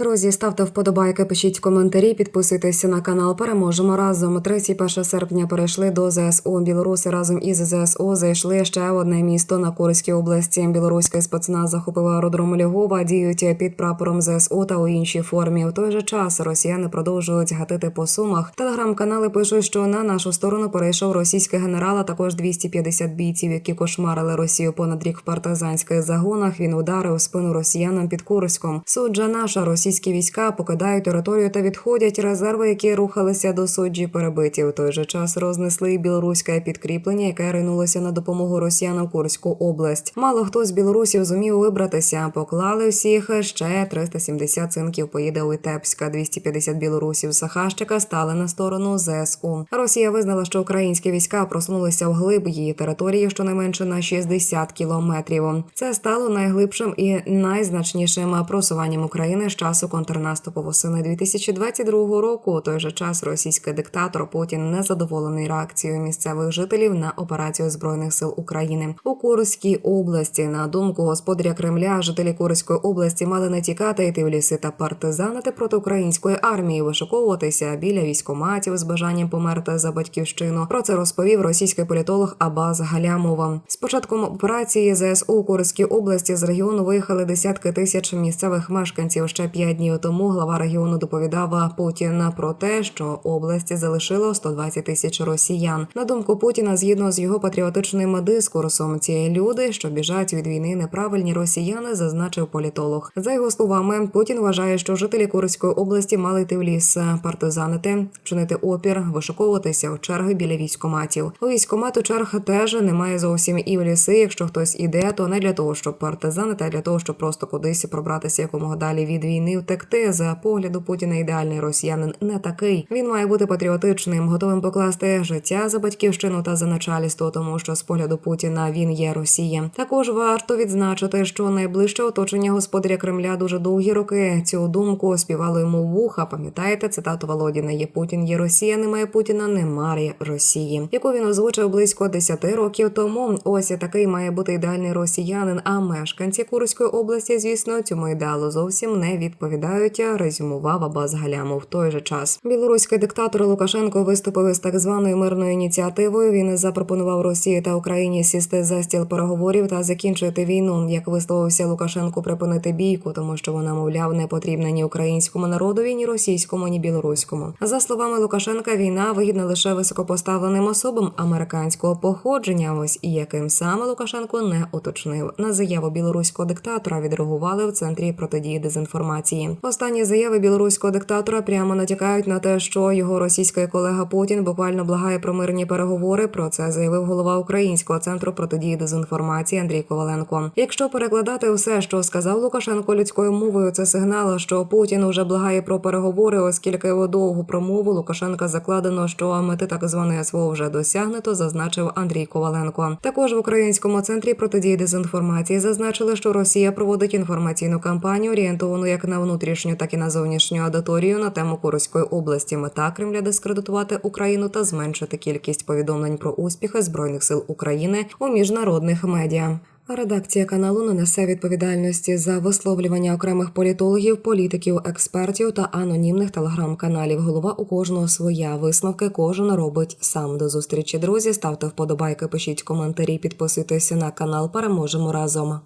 Друзі, ставте вподобайки, пишіть коментарі, підписуйтесь на канал. Переможемо разом. 31 серпня перейшли до ЗСУ. Білоруси разом із ЗСУ зайшли ще одне місто на Курській області. Білоруський спецназ захопив аеродром Львова, діють під прапором ЗСУ та у іншій формі. В той же час росіяни продовжують гатити по сумах. Телеграм-канали пишуть, що на нашу сторону перейшов російський генерал, а також 250 бійців, які кошмарили Росію понад рік в партизанських загонах. Він ударив спину росіянам під Курськом. Суджа наша російські війська покидають територію та відходять. Резерви, які рухалися до суджі, перебиті. В той же час рознесли білоруське підкріплення, яке ринулося на допомогу росіянам Курську область. Мало хто з білорусів зумів вибратися. Поклали всіх ще 370 цинків. Поїде у Вітебська. 250 білорусів Сахащика стали на сторону ЗСУ. Росія визнала, що українські війська просунулися вглиб її території щонайменше на 60 кілометрів. Це стало найглибшим і найзначнішим просуванням України з часу контрнаступу восени 2022 року. У той же час російський диктатор Путін незадоволений реакцією місцевих жителів на операцію збройних сил України у Курській області. На думку господаря Кремля, жителі Курської області мали не тікати, йти в ліси та партизанити проти української армії, вишуковуватися біля військоматів з бажанням померти за батьківщину. Про це розповів російський політолог Абаз Галямова. З початком операції ЗСУ у Курській області з регіону виїхали десятки тисяч місцевих мешканців. Ще п'ять днів тому глава регіону доповідав Путіна про те, що області залишило 120 тисяч росіян. На думку Путіна, згідно з його патріотичним дискурсом, ці люди, що біжать від війни, неправильні росіяни, зазначив політолог. За його словами, Путін вважає, що жителі Курської області мали йти в ліс, партизанити, чинити опір, вишуковуватися в черги біля військоматів. У військомату черг теж немає зовсім і в ліси. Якщо хтось іде, то не для того, щоб партизанити, а для того, щоб просто кудись пробратися якомога далі від війни, втекти. За погляду Путіна ідеальний росіянин не такий. Він має бути патріотичним, готовим покласти життя за батьківщину та за начальство, тому що з погляду Путіна він є Росія. Також варто відзначити, що найближче оточення господаря Кремля дуже довгі роки цю думку співало йому вуха. Пам'ятаєте цитату Володіна? Є Путін, є Росія, немає Путіна, немає Росії, яку він озвучив близько 10 років тому. Ось такий має бути ідеальний росіянин. А мешканці Курської області, звісно, цьому ідеалу зовсім не відповідають. Резюмував Абаз Галямов. В той же час білоруський диктатор Лукашенко виступив із так званою мирною ініціативою. Він запропонував Росії та Україні сісти за стіл переговорів та закінчити війну. Як висловився Лукашенко, припинити бійку, тому що вона, мовляв, не потрібна ні українському народові, ні російському, ні білоруському. За словами Лукашенка, війна вигідна лише високопоставленим особам американського походження. Ось і яким саме Лукашенко не уточнив. На заяву білоруського диктатора відреагували в центрі протидії дезінформації. Останні заяви білоруського диктатора прямо натякають на те, що його російський колега Путін буквально благає про мирні переговори. Про це заявив голова українського центру протидії дезінформації Андрій Коваленко. Якщо перекладати все, що сказав Лукашенко людською мовою, це сигнал, що Путін уже благає про переговори, оскільки у довгу промову Лукашенка закладено, що мети так званої СВО вже досягнуто, зазначив Андрій Коваленко. Також в українському центрі протидії дезінформації зазначили, що Росія проводить інформаційну кампанію, орієнтовану як на внутрішню, так і на зовнішню аудиторію на тему Курської області. Мета Кремля дискредитувати Україну та зменшити кількість повідомлень про успіхи збройних сил України у міжнародних медіа. Редакція каналу не несе відповідальності за висловлювання окремих політологів, політиків, експертів та анонімних телеграм-каналів. Голова у кожного своя висновки кожен робить сам. До зустрічі друзі. Ставте вподобайки, пишіть коментарі, підписуйтесь на канал. Переможемо разом.